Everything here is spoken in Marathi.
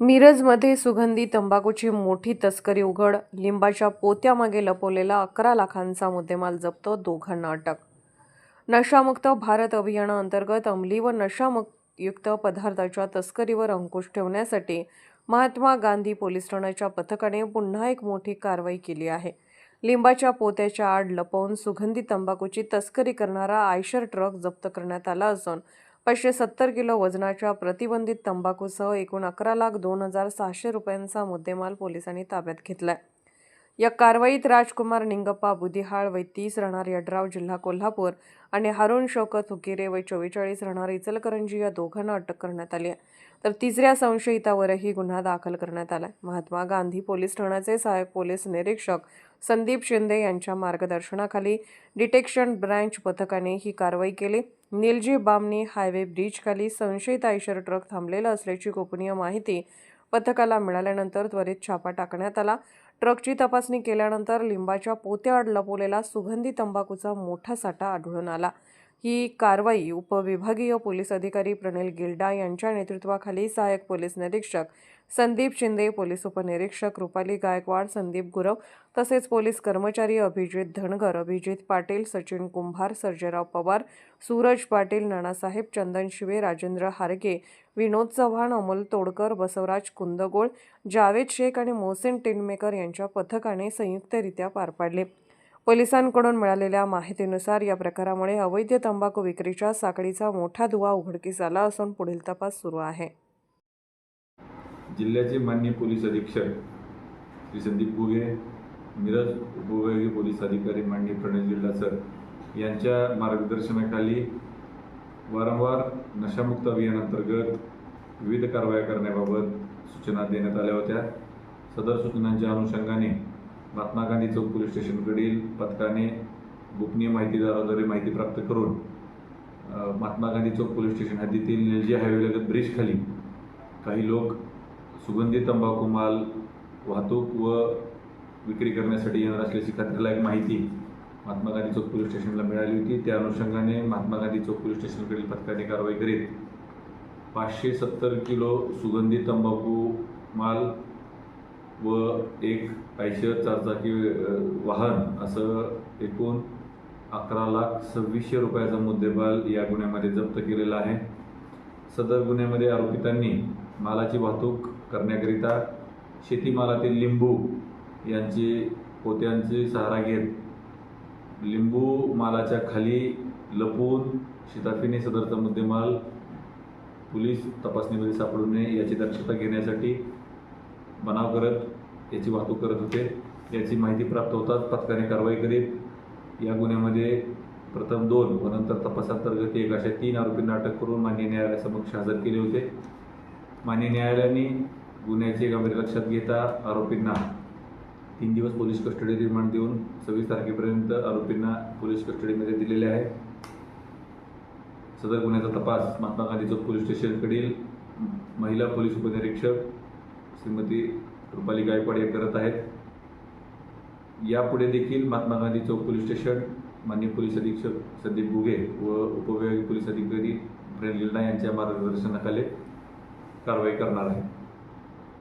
मिरजमध्ये सुगंधी तंबाखूची मोठी तस्करी उघड. लिंबाच्या पोत्यामागे लपवलेला अकरा लाखांचा मुद्देमाल जप्त दोघांना अटक. नशामुक्त भारत अभियानाअंतर्गत अंमली व नशामुक्त पदार्थाच्या तस्करीवर अंकुश ठेवण्यासाठी महात्मा गांधी पोलीस ठाण्याच्या पथकाने पुन्हा एक मोठी कारवाई केली आहे. लिंबाच्या पोत्याच्या आड लपवून सुगंधी तंबाखूची तस्करी करणारा आयशर ट्रक जप्त करण्यात आला असून पाचशे सत्तर किलो वजनाच्या प्रतिबंधित तंबाखूसह एकूण अकरा लाख दोन हजार सहाशे रुपयांचा मुद्देमाल पोलिसांनी ताब्यात घेतला या कारवाईत राजकुमार निंगप्पा बुदिहाळ वय तीस राहणार यड्राव जिल्हा कोल्हापूर आणि हारून शौकत हुकिरे वय चव्वेचाळीस राहणार इचलकरंजी या दोघांना अटक करण्यात आली आहे. तर तिसऱ्या संशयितावरही गुन्हा दाखल करण्यात आला महात्मा गांधी पोलीस ठाण्याचे सहाय्यक पोलीस निरीक्षक संदीप शिंदे यांच्या मार्गदर्शनाखाली डिटेक्शन ब्रँच पथकाने ही कारवाई केली. निलजी बामणी हायवे ब्रिजखाली संशयित आयशर ट्रक थांबलेला असल्याची गोपनीय माहिती पथकाला मिळाल्यानंतर त्वरित छापा टाकण्यात आला. ट्रकची तपासणी केल्यानंतर लिंबाच्या पोत्याआड लपवलेला सुगंधी तंबाखूचा मोठा साठा आढळून आला. ही कारवाई उपविभागीय पोलीस अधिकारी प्रणिल गिल्डा यांच्या नेतृत्वाखाली सहाय्यक पोलीस निरीक्षक संदीप शिंदे पोलीस उपनिरीक्षक रुपाली गायकवाड संदीप गुरव तसेच पोलीस कर्मचारी अभिजित धनगर अभिजित पाटील सचिन कुंभार सर्जेराव पवार सूरज पाटील नानासाहेब चंदन शिवे राजेंद्र हारगे विनोद चव्हाण अमोल तोडकर बसवराज कुंदगोळ जावेद शेख आणि मोहसिन टिनमेकर यांच्या पथकाने संयुक्तरित्या पार पाडले. पोलिसांकडून मिळालेल्या माहितीनुसार या प्रकारामुळे अवैध तंबाखू विक्रीच्या साखळीचा मोठा धुवा उघडकीस आला असून पुढील तपास सुरू आहे. जिल्ह्याचे मान्य पोलीस अधीक्षक श्री संदीप गुगे मिरज उपविभागीय पोलीस अधिकारी माननीय प्रणय जिल्हा सर यांच्या मार्गदर्शनाखाली वारंवार नशामुक्त अभियानांतर्गत विविध कारवाया करण्याबाबत सूचना देण्यात आल्या होत्या. सदर सूचनांच्या अनुषंगाने महात्मा गांधी चौक पोलीस स्टेशनकडील पथकाने गोपनीय माहितीदाराद्वारे माहिती प्राप्त करून महात्मा गांधी चौक पोलीस स्टेशन हद्दीतील निलजी हायवेलगत ब्रिजखाली काही लोक सुगंधी तंबाखू माल वाहतूक व विक्री करण्यासाठी येणार असल्याची खात्रीलायक माहिती महात्मा गांधी चौक पोलीस स्टेशनला मिळाली होती. त्या अनुषंगाने महात्मा गांधी चौक पोलीस स्टेशनकडील पथकाने कारवाई करीत पाचशे सत्तर किलो सुगंधी तंबाखू माल व एक आयशर चारचाकी वाहन असं एकूण अकरा लाख सव्वीसशे रुपयाचा मुद्देमाल या गुन्ह्यामध्ये जप्त केलेला आहे. सदर गुन्ह्यामध्ये आरोपितांनी मालाची वाहतूक करण्याकरिता शेतीमालातील लिंबू यांची पोत्यांचे सहारा घेत लिंबू मालाच्या खाली लपवून शिताफीने सदरचा मुद्देमाल पोलीस तपासणीमध्ये सापडू नये याची दक्षता घेण्यासाठी बनाव करत याची वाहतूक करत होते. याची माहिती प्राप्त होताच पथकाने कारवाई करीत या गुन्ह्यामध्ये प्रथम दोन व नंतर तपासांतर्गत एक अशा तीन आरोपींना अटक करून मान्य न्यायालयासमक्ष हजर केले होते. मान्य न्यायालयाने गुन्ह्याचे गांभीर लक्षात घेता आरोपींना तीन दिवस पोलीस कस्टडी रिमांड देऊन सव्वीस तारखेपर्यंत आरोपींना पोलीस कस्टडीमध्ये दिलेले आहे. सदर गुन्ह्याचा तपास महात्मा गांधी चौक पोलीस स्टेशनकडील महिला पोलीस उपनिरीक्षक श्रीमती रुपाली गायकवाड हे करत आहेत. यापुढे देखील महात्मा गांधी चौक पोलीस स्टेशन मान्य पोलीस अधीक्षक संदीप गुगे व उपविभागीय पोलीस अधिकारी प्रेम लिल्ला यांच्या मार्गदर्शनाखाली कारवाई करणार आहे